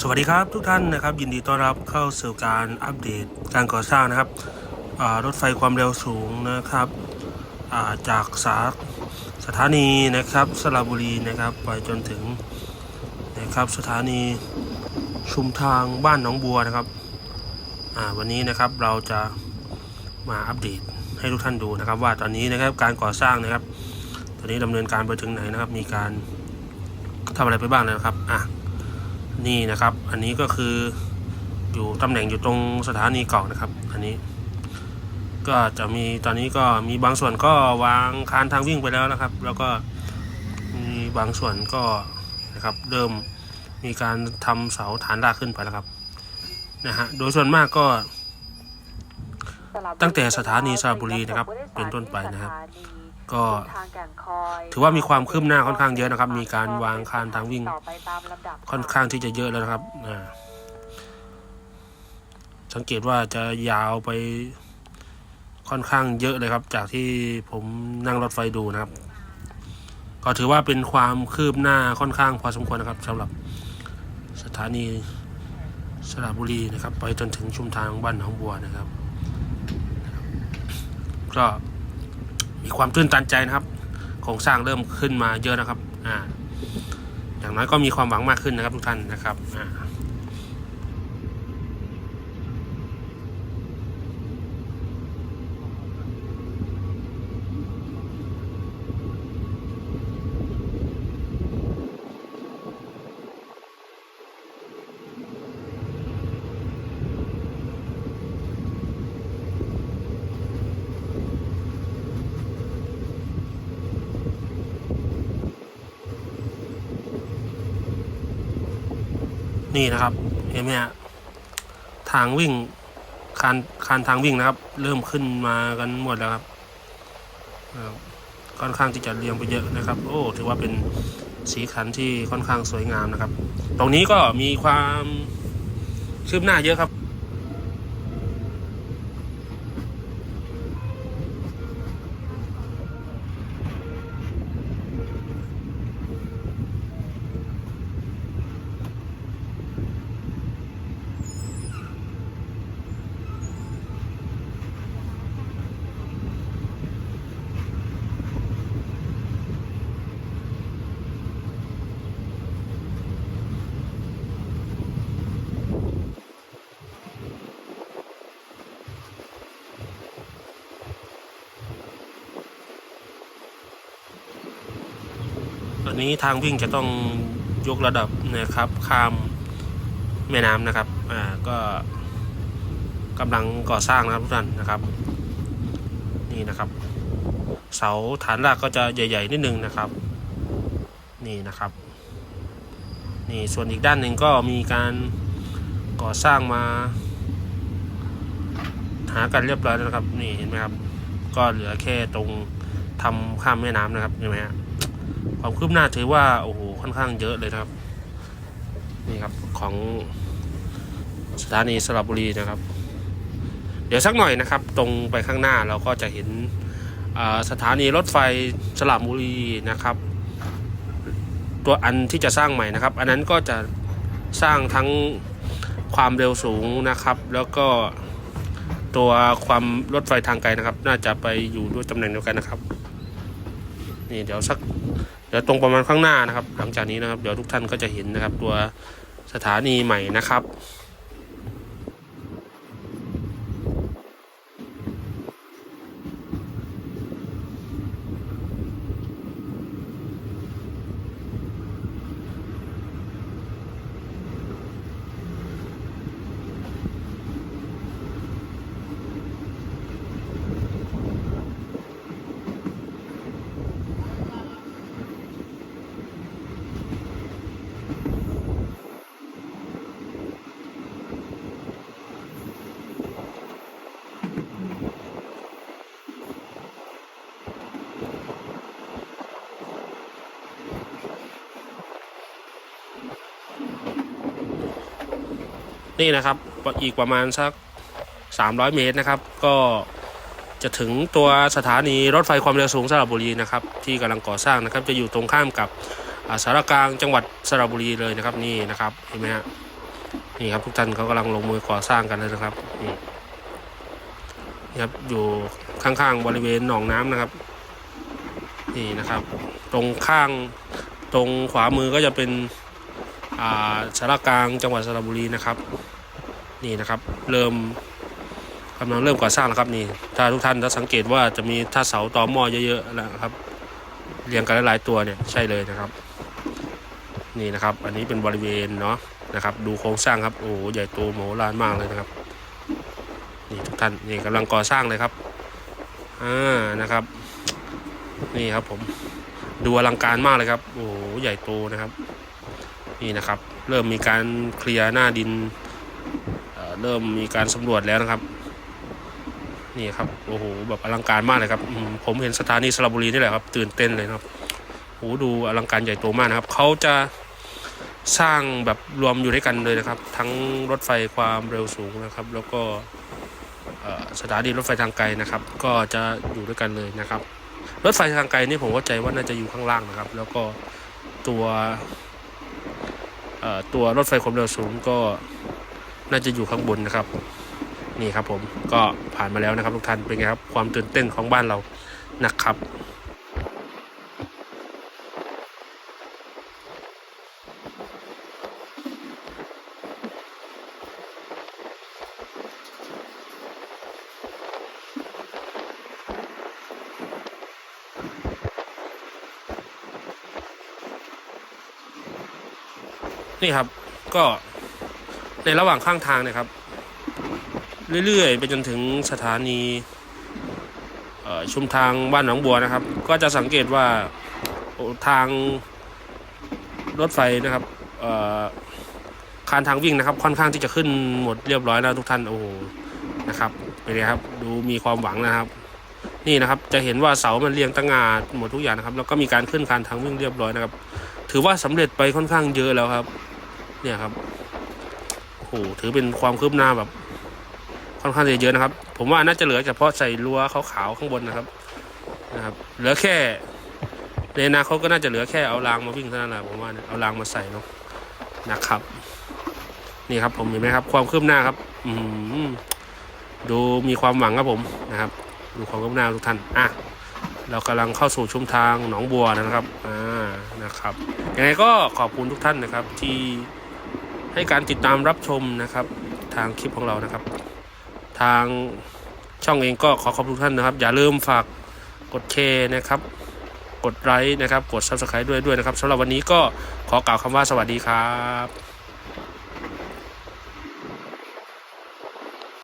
สวัสดีครับทุกท่านนะครับยินดีต้อนรับเข้าสู่การอัปเดตการก่อสร้างนะครับรถไฟความเร็วสูงนะครับาจากสาสถานีนะครับสระบุรีนะครับไปจนถึงนะครับสถานีชุมทางบ้านหนองบัวนะครับวันนี้นะครับเราจะมาอัปเดตให้ทุกท่านดูนะครับ ว่าตอนนี้นะครับการก่อสร้างนะครับ ตอนนี้ดำเนินการไปถึงไหนนะครับ มีการทำอะไรไปบ้างนะครับอะ นี่นะครับ อันนี้ก็คืออยู่ตำแหน่งอยู่ตรงสถานีเก่านะครับ อันนี้ ก็จะมีตอนนี้ก็มีบางส่วนก็วางคานทางวิ่งไปแล้วนะครับ แล้วก็มีบางส่วนก็นะครับเริ่มมีการทำเสาฐานรากขึ้นไปแล้วครับนะฮะโดยส่วนมากก็ตั้งแต่สถานีสระบุรีนะครับ เป็นต้นไปนะครับ ก็ถือว่ามีความคืบหน้าค่อนข้างเยอะนะครับ มีการวางคานทางวิ่งต่อไปตามลำดับค่อนข้างที่จะเยอะแล้วนะครับอ่าสังเกตว่าจะยาวไปค่อนข้างเยอะเลยครับ จากที่ผมนั่งรถไฟดูนะครับ ก็ถือว่าเป็นความคืบหน้าค่อนข้างพอสมควรนะครับสำหรับสถานีสระบุรีนะครับ ไปจนถึงชุมทางบ้านหนองบัวนะครับก็ มีความตื่นตันใจนะครับโครงสร้างเริ่มขึ้นมาเยอะนะครับอ่าอย่างน้อยก็มีความหวังมากขึ้นนะครับทุกท่านนะครับอ่า นี่นะครับเห็นไหมฮะทางวิ่งคานคานทางวิ่งนะครับ เริ่มขึ้นมากันหมดแล้วครับค่อนข้างที่จะเรียงไปเยอะนะครับ โอ้ถือว่าเป็นสีขันที่ค่อนข้างสวยงามนะครับ ตรงนี้ก็มีความคืบหน้าเยอะครับ อนนี้ทางวิ่งจะต้องยกระดับนะครับ ข้ามแม่น้ำนะครับ อ่า ก็กำลังก่อสร้างนะครับทุกท่านนะครับ นี่นะครับ เสาฐานรากก็จะใหญ่ ๆ นิดนึงนะครับ นี่นะครับ นี่ส่วนอีกด้านหนึ่งก็มีการก่อสร้างมา หากันเรียบร้อยแล้วนะครับ นี่เห็นไหมครับ ก็เหลือแค่ตรงทำข้ามแม่น้ำนะครับเห็นไหมฮะ ความคืบหน้าถือว่าโอ้โหค่อนข้างเยอะเลยครับ นี่ครับของสถานีสระบุรีนะครับ เดี๋ยวสักหน่อยนะครับ ตรงไปข้างหน้าเราก็จะเห็นสถานีรถไฟสระบุรีนะครับ ตัวอันที่จะสร้างใหม่นะครับ อันนั้นก็จะสร้างทั้งความเร็วสูงนะครับ แล้วก็ตัวความรถไฟทางไกลนะครับ น่าจะไปอยู่ด้วยตำแหน่งเดียวกันนะครับ นี่เดี๋ยวสักเดี๋ยวตรงประมาณข้างหน้านะครับ หลังจากนี้นะครับเดี๋ยวทุกท่านก็จะเห็นนะครับ ตัวสถานีใหม่นะครับ นี่นะครับอีกประมาณสัก 300 เมตรนะครับ ก็จะถึงตัวสถานีรถไฟความเร็วสูงสระบุรีนะครับที่กำลังก่อสร้างนะครับจะอยู่ตรงข้ามกับอ่าสารกลางจังหวัดสระบุรีเลยนะครับนี่นะครับเห็นไหมฮะนี่ครับทุกท่านเขากำลังลงมือก่อสร้างกันเลยนะครับนี่ครับอยู่ข้างๆบริเวณหนองน้ำนะครับนี่นะครับ ตรงข้างตรงขวามือก็จะเป็นอ่าสารกลางจังหวัดสระบุรีนะครับ นี่นะครับ เริ่มกำลังเริ่มก่อสร้างแล้วครับนี่ ถ้าทุกท่านถ้าสังเกตว่าจะมีท่าเสาต่อหม้อเยอะๆนะครับเรียงกันหลายๆตัวเนี่ยใช่เลยนะครับ นี่นะครับ อันนี้เป็นบริเวณเนาะนะครับ ดูโครงสร้างครับโอ้ใหญ่โตโมโหลานมากเลยนะครับนี่ทุกท่านนี่กำลังก่อสร้างเลยครับอ่านะครับ นี่ครับผมดูอลังการมากเลยครับ โอ้โหใหญ่โตนะครับ นี่นะครับ เริ่มมีการเคลียร์หน้าดิน เริ่มมีการสำรวจแล้วนะครับ นี่ครับโอ้โหแบบอลังการมากเลยครับผมเห็นสถานีสระบุรีนี่แหละครับ ตื่นเต้นเลยครับโอ้โหดูอลังการใหญ่โตมากนะครับเขาจะสร้างแบบรวมอยู่ด้วยกันเลยนะครับ ทั้งรถไฟความเร็วสูงนะครับ แล้วก็สถานีรถไฟทางไกลนะครับ ก็จะอยู่ด้วยกันเลยนะครับ รถไฟทางไกลนี่ผมเข้าใจว่าน่าจะอยู่ข้างล่างนะครับ แล้วก็ตัวตัวรถไฟความเร็วสูงก็ น่าจะอยู่ข้างบนนะครับ นี่ครับผมก็ผ่านมาแล้วนะครับทุกท่านเป็นไงครับความตื่นเต้นของบ้านเรานะครับนี่ครับก็ ในระหว่างข้างทางเนะครับ เรื่อยๆ ไปจนถึงสถานีชุมทางบ้านหนองบัวนะครับ ก็จะสังเกตว่าทางรถไฟนะครับคานทางวิ่งนะครับ ค่อนข้างที่จะขึ้นหมดเรียบร้อยแล้วทุกท่านโอ้โหนะครับเป็นไงครับ ดูมีความหวังนะครับ นี่นะครับจะเห็นว่าเสามันเรียงตั้งงาหมดทุกอย่างนะครับ แล้วก็มีการขึ้นคานทางวิ่งเรียบร้อยนะครับ ถือว่าสำเร็จไปค่อนข้างเยอะแล้วครับ เนี่ยครับ โอ้ถือเป็นความคืบหน้าแบบ ค่อนข้างจะเยอะนะครับ ผมว่าน่าจะเหลือเฉพาะใส่รั้วขาวๆข้างบนนะครับ นะครับ เหลือแค่ในอนาคตก็น่าจะเหลือแค่เอารางมาวิ่งเท่านั้นแหละผมว่าเอารางมาใส่เนาะนะครับ นี่ครับ ผมเห็นไหมครับ ความคืบหน้าครับ อืดูมีความหวังครับผมนะครับ ดูความคืบหน้าทุกท่านอะเรากำลังเข้าสู่ชุมทางหนองบัวนะครับอ่านะครับยังไงก็ขอบคุณทุกท่านนะครับที่ ให้การติดตามรับชมนะครับ ทางคลิปของเรานะครับ ทางช่องเองก็ขอขอบคุณท่านนะครับ อย่าลืมฝากกดแชร์นะครับ กดไลค์นะครับ กด subscribe ด้วยด้วยนะครับสำหรับวันนี้ก็ขอกล่าวคำว่าสวัสดีครับ